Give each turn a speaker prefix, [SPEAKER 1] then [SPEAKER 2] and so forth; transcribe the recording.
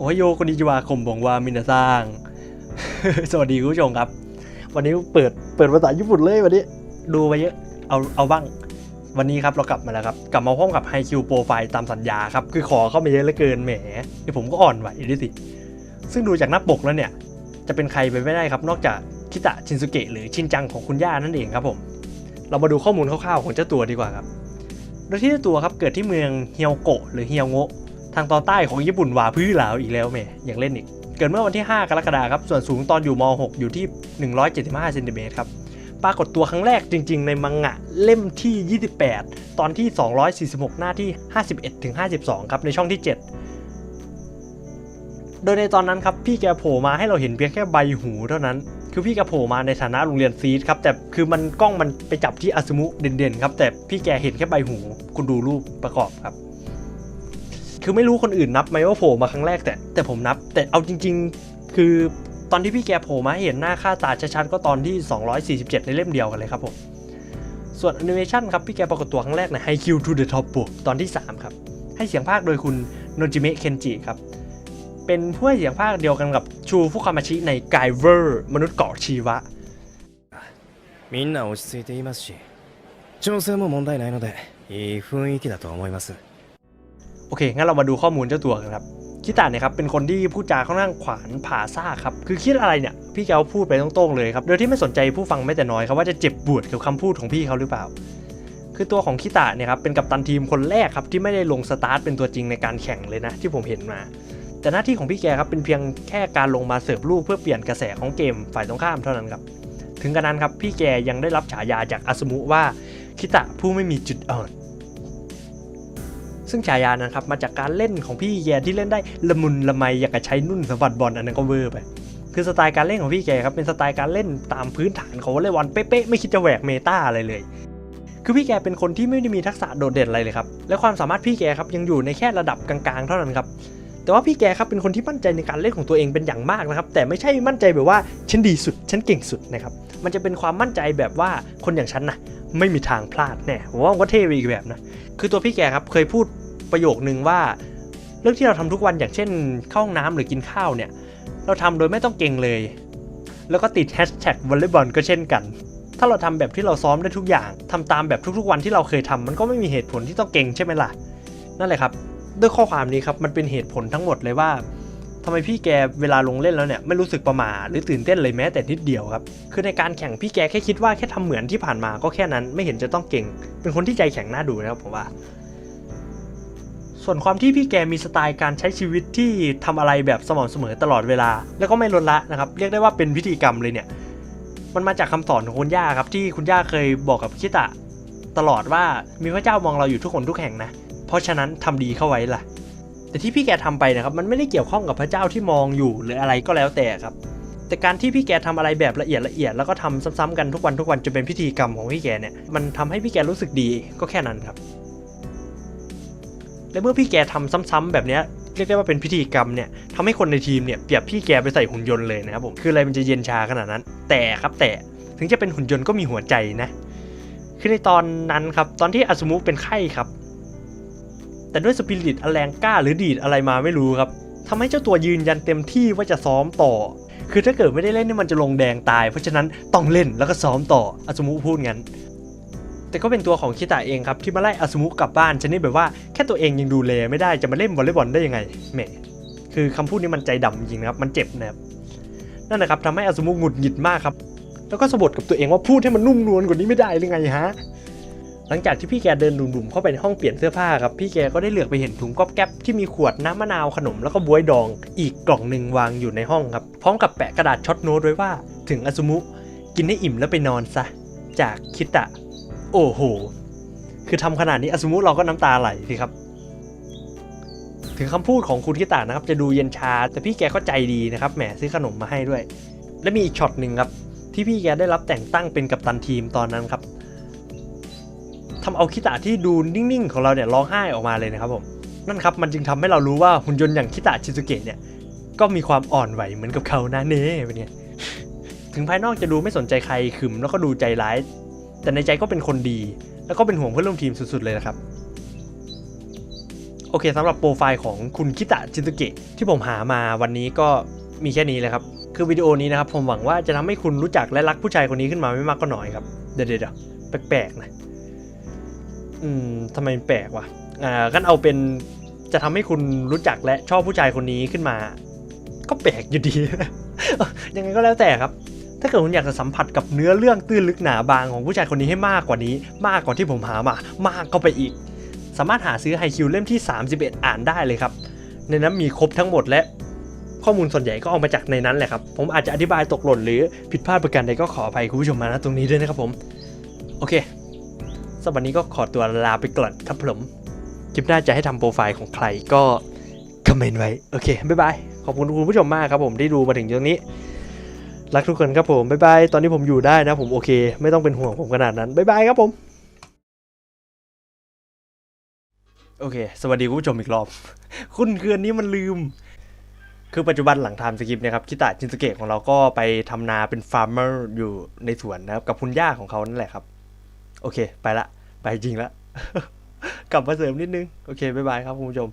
[SPEAKER 1] โอไฮโยคนนิจวาคมบงวามินาซังสวัสดีคุณผู้ชมครับ วันนี้เปิดเปิดภาษาญี่ปุ่นเลยวันนี้ ดูไปเยอะ เอาเอาบ้าง วันนี้ครับเรากลับมาแล้วครับ กลับมาพร้อมกับไฮคิวโปรไฟล์ตามสัญญาครับ คือขอเข้ามาเยอะเหลือเกินแหมเดี๋ยวผมก็อ่อนไหวด้วยสิ ซึ่งดูจากหน้าปกแล้วเนี่ย จะเป็นใครไปไม่ได้ครับ นอกจากคิตะชินสุเกะหรือชินจังของคุณย่านั่นเองครับผม เรามาดูข้อมูลคร่าวๆของเจ้าตัวดีกว่าครับ โดยที่เจ้าตัวครับเกิดที่เมืองเฮียวโกะหรือเฮียวโงะ ทางตอนใต้ของญี่ปุ่นหวาพื้นหลาวอีกแล้วแม่อย่างเล่นอีก เกิดเมื่อวันที่ 5 กรกฎาคมครับ ส่วนสูงตอนอยู่ม .6 อยู่ที่ 175เซนติเมตรครับ ปรากฏตัวครั้งแรกจริง ๆ ในมังงะเล่มที่ 28 ตอนที่ 246 หน้าที่ 51ถึง52 ครับในช่องที่ 7 โดยในตอนนั้นครับพี่แกโผล่มาให้เราเห็นเพียงแค่ใบหูเท่านั้น คือพี่แกโผล่มาในฐานะโรงเรียนซีดครับ แต่คือมันกล้องมันไปจับที่อาซึมุเด่นๆครับ แต่พี่แกเห็นแค่ใบหู คุณดูรูปประกอบครับ คือไม่รู้คนอื่นนับไหมว่าโผล่มาครั้งแรกแต่แต่ผมนับ แต่เอาจริง ๆ คือตอนที่พี่แกโผล่มาให้เห็นหน้าค่าตาชัดๆก็ตอนที่ 247 ในเล่มเดียวกันเลยครับผม ส่วนแอนิเมชันครับพี่แกปรากฏตัวครั้งแรกใน High Q to the Top ปุ๊ตอนที่ 3 ครับ ให้เสียงภาคโดยคุณโนจิเมะเคนจิครับ เป็นผู้ให้เสียงภาคเดียวกันกับชูฟุคามาชิใน g กเวอร์มนุษย์เกาะชีวะ
[SPEAKER 2] みんな落ち着いていますし調整も問題ないのでいい雰囲気だと思います
[SPEAKER 1] โอเค งั้นเรามาดูข้อมูลเจ้าตัวกันครับคิตะเนี่ยครับเป็นคนที่พูดจาค่อนข้างขวานผ่าซ่ากครับคือคิดอะไรเนี่ยพี่แกพูดไปตรงๆเลยครับโดยที่ไม่สนใจผู้ฟังแม้แต่น้อยครับว่าจะเจ็บปวดกับคำพูดของพี่เขาหรือเปล่า คือตัวของคิตะเนี่ยครับเป็นกัปตันทีมคนแรกครับที่ไม่ได้ลงสตาร์ทเป็นตัวจริงในการแข่งเลยนะที่ผมเห็นมา แต่หน้าที่ของพี่แกครับเป็นเพียงแค่การลงมาเสิร์ฟลูกเพื่อเปลี่ยนกระแสของเกมฝ่ายตรงข้ามเท่านั้นครับถึงกระนั้นครับพี่แกยังได้รับฉายาจากอาสมุว่าคิตะผู้ไม่มีจุดอ่อน ซึ่งฉายานั้นครับมาจากการเล่นของพี่แกที่เล่นได้ละมุนละไมอยากจะใช้นุ่นสะบัดบอลอันนั้นก็เวอร์ไปคือสไตล์การเล่นของพี่แกครับเป็นสไตล์การเล่นตามพื้นฐานของวอลเลย์บอลเป๊ะๆไม่คิดจะแหวกเมตาอะไรเลย คือพี่แกเป็นคนที่ไม่ได้มีทักษะโดดเด่นอะไรเลยครับและความสามารถพี่แกครับยังอยู่ในแค่ระดับกลางๆ เท่านั้นครับแต่ว่าพี่แกครับเป็นคนที่มั่นใจในการเล่นของตัวเองเป็นอย่างมากนะครับแต่ไม่ใช่มั่นใจแบบว่าฉันดีสุดฉันเก่งสุดนะครับมันจะเป็นความมั่นใจแบบว่าคนอย่างฉันนะไม่มีทางพลาดแน่ผมว่าก็เท่ไปอีกแบบนะคือตัวพี่แกครับเคยพูด ประโยคนึงว่า เรื่องที่เราทำทุกวันอย่างเช่นเข้าห้องน้ำหรือกินข้าวเนี่ย เราทำโดยไม่ต้องเก่งเลย แล้วก็ติดแฮชแท็กวอลเลย์บอลก็เช่นกัน ถ้าเราทำแบบที่เราซ้อมได้ทุกอย่างทำตามแบบทุกๆวันที่เราเคยทำมันก็ไม่มีเหตุผลที่ต้องเก่งใช่ไหมล่ะ นั่นแหละครับ ด้วยข้อความนี้ครับมันเป็นเหตุผลทั้งหมดเลยว่าทำไมพี่แกเวลาลงเล่นแล้วเนี่ยไม่รู้สึกประมาหรือตื่นเต้นเลยแม้แต่นิดเดียวครับ คือในการแข่งพี่แกแค่คิดว่าแค่ทำเหมือนที่ผ่านมาก็แค่นั้นไม่เห็นจะต้องเก่ง เป็นคนที่ใจแข็งน่าดูนะครับผมว่า ส่วนความที่พี่แกมีสไตล์การใช้ชีวิตที่ทำอะไรแบบสม่ำเสมอตลอดเวลา แล้วก็ไม่ลดละนะครับ เรียกได้ว่าเป็นพิธีกรรมเลยเนี่ย มันมาจากคำสอนของคุณย่าครับ ที่คุณย่าเคยบอกกับคิตะ ตลอดว่ามีพระเจ้ามองเราอยู่ทุกคนทุกแห่งนะ เพราะฉะนั้นทำดีเข้าไว้ล่ะ แต่ที่พี่แกทำไปนะครับ มันไม่ได้เกี่ยวข้องกับพระเจ้าที่มองอยู่หรืออะไรก็แล้วแต่ครับ แต่การที่พี่แกทำอะไรแบบละเอียดละเอียดแล้วก็ทำซ้ำๆกันทุกวันทุกวันจนเป็นพิธีกรรมของพี่แกเนี่ย มันทำให้พี่แกรู้สึกดีก็แค่นั้นครับ และเมื่อพี่แกทำซ้ำๆแบบนี้เรียกได้ว่าเป็นพิธีกรรมเนี่ยทำให้คนในทีมเนี่ยเปรียบพี่แกไปใส่หุ่นยนต์เลยนะครับผมคืออะไรมันจะเย็นชาขนาดนั้น แต่ครับแต่ถึงจะเป็นหุ่นยนต์ก็มีหัวใจนะคือในตอนนั้นครับตอนที่อาสมุเป็นไข้ครับ แต่ด้วยสปิริตอแรงกล้าหรือดีดอะไรมาไม่รู้ครับทำให้เจ้าตัวยืนยันเต็มที่ว่าจะซ้อมต่อ คือถ้าเกิดไม่ได้เล่นนี่มันจะลงแดงตาย เพราะฉะนั้นต้องเล่นแล้วก็ซ้อมต่ออาสมุพูดงั้น แต่ก็เป็นตัวของคิตะเองครับที่มาไล่อาสมุกลับบ้านชนิดแบบว่าแค่ตัวเองยังดูแลไม่ได้จะมาเล่นวอลเลย์บอลได้ยังไงแหมคือคำพูดนี้มันใจดำจริงนะครับมันเจ็บนะครับนั่นนะครับทำให้อาสมุหงุดหงิดมากครับ แล้วก็สะบัดกับตัวเองว่าพูดให้มันนุ่มนวลกว่านี้ไม่ได้หรือไงฮะหลังจากที่พี่แกเดินดุ่มๆเข้าไปในห้องเปลี่ยนเสื้อผ้าครับพี่แกก็ได้เหลือไปเห็นถุงก๊อบแก๊บที่มีขวดน้ำมะนาวขนมแล้วก็บวยดอง อีกกล่องหนึ่งวางอยู่ในห้องครับพร้อมกับแปะกระดาษช็อตโน้ตไว้ว่า ถึงอาซุมุกินให้อิ่มแล้วไปนอนซะ จากคิตะ โอ้โห คือทำขนาดนี้อาซุมุเราก็น้ำตาไหลสิครับ ถึงคำพูดของคุณคิตะนะครับ จะดูเย็นชา แต่พี่แกก็ใจดีนะครับ แหมซื้อขนมมาให้ด้วย และมีอีกช็อตหนึ่งครับ ที่พี่แกได้รับแต่งตั้งเป็นกัปตันทีมตอนนั้นครับทำเอาคิตะที่ดูนิ่งๆ ของเราเนี่ยร้องไห้ออกมาเลยนะครับผม นั่นครับมันจึงทำให้เรารู้ว่าหุ่นยนต์อย่างคิตะชิซุเกะเนี่ย ก็มีความอ่อนไหวเหมือนกับเขานะเน่เป็นไงถึงภายนอกจะดูไม่สนใจใครขึมแล้วก็ดูใจร้าย แต่ในใจก็เป็นคนดี แล้วก็เป็นห่วงเพื่อนร่วมทีมสุดๆเลยนะครับ โอเคสำหรับโปรไฟล์ของคุณคิตะชินสุเกะที่ผมหามาวันนี้ก็มีแค่นี้เลยครับ คือวิดีโอนี้นะครับ ผมหวังว่าจะทำให้คุณรู้จักและรักผู้ชายคนนี้ขึ้นมาไม่มากก็น้อยครับ เดี๋ยวเดี๋ยวแปลกๆนะ อืมทำไมแปลกวะ อ่ากันเอาเป็นจะทำให้คุณรู้จักและชอบผู้ชายคนนี้ขึ้นมา ก็แปลกอยู่ดี ยังไงก็แล้วแต่ครับ ถ้าเกิดคุณอยากจะสัมผัสกับเนื้อเรื่องตื้นลึกหนาบางของผู้ชายคนนี้ให้มากกว่านี้ มากกว่าที่ผมหามามากก็ไปอีก สามารถหาซื้อไฮคิวเล่มที่ 31 อ่านได้เลยครับ ในนั้นมีครบทั้งหมดและข้อมูลส่วนใหญ่ก็เอามาจากในนั้นแหละครับ ผมอาจจะอธิบายตกหล่นหรือผิดพลาดประการใดก็ขออภัยคุณผู้ชมมาณตรงนี้ด้วยนะครับผม โอเคสำหรับวันนี้ก็ขอตัวลาไปก่อนครับผมคลิปหน้าจะให้ทำโปรไฟล์ของใครก็คอมเมนต์ไว้ โอเค บ๊ายบาย ขอบคุณคุณผู้ชมมากครับผมที่ดูมาถึงตรงนี้ รักทุกคนครับผม บ๊ายบาย ตอนนี้ผมอยู่ได้นะผมโอเค ไม่ต้องเป็นห่วงผมขนาดนั้น บ๊ายบายครับผม โอเค สวัสดีคุณผู้ชมอีกรอบ คุณเคือนนี้มันลืม คือปัจจุบันหลังทม์สกิปนะครับ คิตะจินสเกะของเราก็ไปทำนาเป็นฟาร์มเมอร์อยู่ในสวนนะครับ กับคุณย่าของเขานั่นแหละครับ โอเค ไปละ ไปจริงละ กลับมาเสริมนิดนึง โอเค บ๊ายบายครับคุณผู้ชม